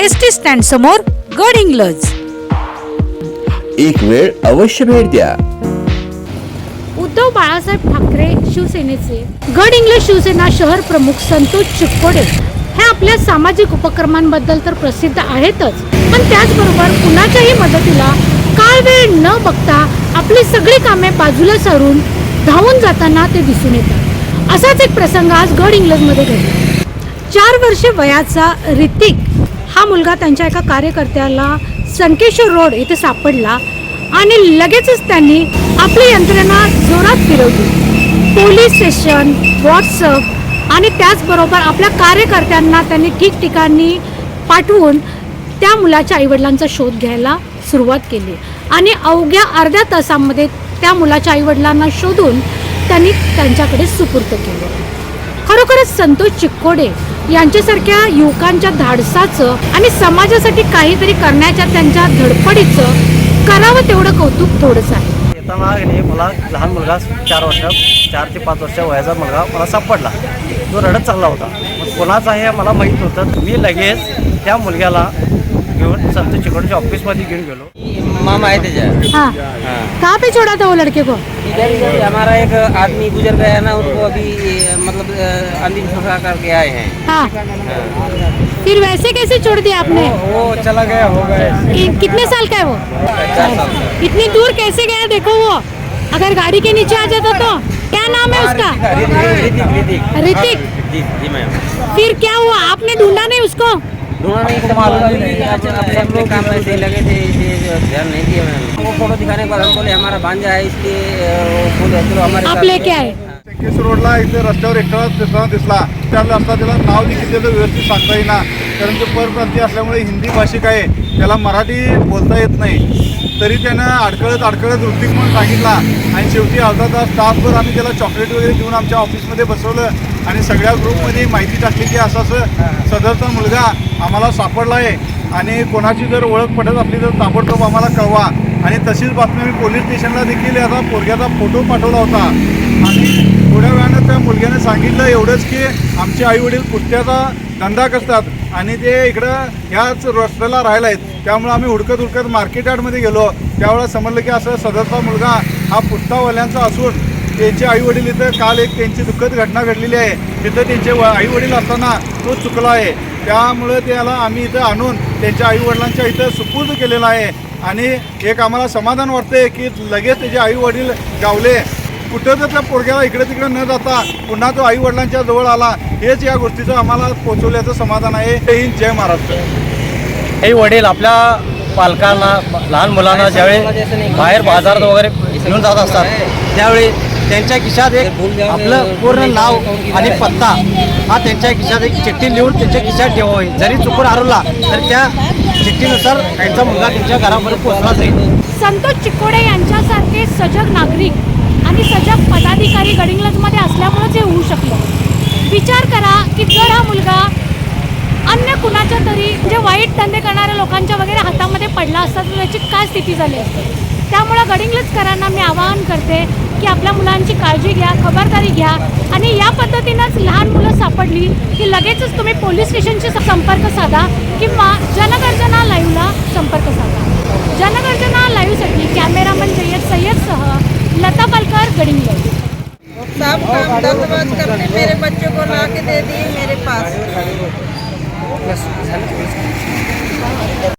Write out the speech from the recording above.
S T stand समोर गड इंग्लज. एक वेळ अवश्य भेट द्या. उद्धव बाळासाहेब ठाकरे शिवसेनेचे गड इंग्लज शिवसेना शहर प्रमुख संतोष चिक्कोडे हे आपल्या सामाजिक उपक्रमांबद्दल तर प्रसिद्ध आहेतच पण त्याचबरोबर कुणाच्याही मदतीला काळ वेळ न बघता आपली सगळी कामे बाजूला सारून धावून जाताना ते दिसून येतात. असाच एक प्रसंग आज गड इंग्लजमध्ये घडला. चार वर्षे वयाचा ऋतिक हा मुलगा त्यांच्या एका कार्यकर्त्याला संकेश्वर रोड येथे सापडला आणि लगेचच त्यांनी आपली यंत्रणा जोरात फिरवली. पोलीस स्टेशन व्हॉट्सअप आणि त्याचबरोबर आपल्या कार्यकर्त्यांना त्यांनी ठिकठिकाणी पाठवून त्या मुलाच्या आईवडिलांचा शोध घ्यायला सुरुवात केली. आणि अवघ्या अर्ध्या तासामध्ये त्या मुलाच्या आईवडिलांना शोधून त्यांनी त्यांच्याकडे सुपूर्त केलं. खरोखरच संतोष चिक्कोडे यांच्यासारख्या युवकांच्या धाडसाचं आणि समाजासाठी काहीतरी करण्याच्या त्यांच्या धडपडीचं करावं तेवढं कौतुक थोडंच आहे. येताना मला लहान मुलगा चार वर्ष चार ते पाच वर्ष वयाचा मुलगा मला सापडला. तो रडत चालला होता. कोणाचा हे मला माहीत होतं मी लगेच त्या मुलग्याला घेऊन संतोष चिकडच्या ऑफिसमध्ये घेऊन गेलो. मामा है तेजा हाँ. हाँ. कहाँ पे छोड़ा था वो लड़के को? इधर इधर हमारा एक आदमी गुजर गया ना उनको अभी मतलब अ, अंतिम संस्कार करके आए हैं. हाँ. हाँ। फिर वैसे कैसे छोड़ दिया आपने? वो चला गया हो गए कि, कितने साल का है वो? चार साल. का इतनी दूर कैसे गया देखो वो? अगर गाड़ी के नीचे आ जाता तो? क्या नाम है उसका? ऋतिक ऋतिक ऋतिक जी जी मैम. फिर क्या हुआ? आपने ढूंढा नहीं उसको? मालूम ही नहीं लोग काम ही लगे थे ध्यान नहीं दिया मैंने। वो फोटो दिखाने के बाद हम बोले हमारा भांजा है इसलिए बोले चलो हमारे आप लेके आए? केस रोडला इथे रस्त्यावर एकटा दिसताना दिसला. त्या रस्ता त्याला नाव देखील त्याचं व्यवस्थित सांगता येईना. कारण ते परप्रांतीय असल्यामुळे हिंदी भाषिक आहे. त्याला मराठी बोलता येत नाही. तरी त्यानं अडकळत अडकळत ऋतिक म्हणून सांगितला. आणि शेवटी अर्धा तास तासभर आम्ही त्याला चॉकलेट वगैरे देऊन आमच्या ऑफिसमध्ये बसवलं. आणि सगळ्या ग्रुपमध्ये माहिती टाकली की असं असं सदरचा मुलगा आम्हाला सापडला आहे आणि कोणाची जर ओळख पडत असली तर ताबडतोब आम्हाला कळवा. आणि तशीच बातमी मी पोलीस स्टेशनला देखील याचा पोरग्याचा फोटो पाठवला होता. आणि थोड्या वेळानं त्या मुलग्याने सांगितलं एवढंच की आमचे आई वडील कुस्त्याचा धंदा करतात आणि ते इकडं ह्याच रस्त्याला राहिला आहेत त्यामुळे आम्ही हुडकत हुडकत मार्केट यार्डमध्ये गेलो. त्यावेळेला समजलं की असं सदरचा मुलगा हा पुस्तावाल्यांचा असून त्यांचे आई वडील इथं काल एक त्यांची दुःखद घटना घडलेली आहे. तिथं त्यांचे आई वडील असताना तो चुकला आहे. त्यामुळं त्याला आम्ही इथं आणून त्यांच्या आई वडिलांच्या इथं सुपूर्द केलेला आहे. आणि एक आम्हाला समाधान वाटते की लगेच त्याचे आई वडील गावले. कुठं तर त्या पोरग्याला इकडे तिकडे न जाता पुन्हा तो आई वडिलांच्या जवळ आला हेच या गोष्टीचं आम्हाला पोचवल्याचं समाधान आहे. जय हिंद जय महाराष्ट्र. हे वडील आपल्या पालकांना लहान मुलांना ज्यावेळी बाहेर बाजारात वगैरे घेऊन जात असतात त्यावेळी त्यांच्या खिशात एक आपलं पूर्ण नाव आणि पत्ता हा त्यांच्या खिशात एक चिठ्ठी लिहून त्यांच्या खिशात ठेवावी. जरी चुकून हरवला तर त्या चिठ्ठीनुसार त्यांचा मुलगा त्यांच्या घरापर्यंत पोहोचला जाईल संतोष चिक्कोडे यांच्यासारखे सजग नागरिक आणि सजग पदाधिकारी गडिंग्लजमध्ये असल्यामुळेच हे होऊ शकलं. विचार करा की जर हा मुलगा अन्य कुणाच्या तरी जे वाईट धंदे करणाऱ्या लोकांच्या वगैरे हातामध्ये पडला असता तर त्याची काय स्थिती झाली असते? त्यामुळं गडिंग्लजकरांना मी आवाहन करते की आपल्या मुलांची काळजी घ्या खबरदारी घ्या आणि या पद्धतीनंच लहान मुलं सापडली की लगेचच तुम्ही पोलीस स्टेशनशी संपर्क साधा किंवा जनगर्जना लाईव्हला संपर्क साधा. जनगर्जना लाईव्हसाठी कॅमेरामन जय्यद सय्यदसह लता पालकर गडिंग्लज सब काम दंतवाज करके मेरे बच्चे को ला के दे दिए मेरे पास।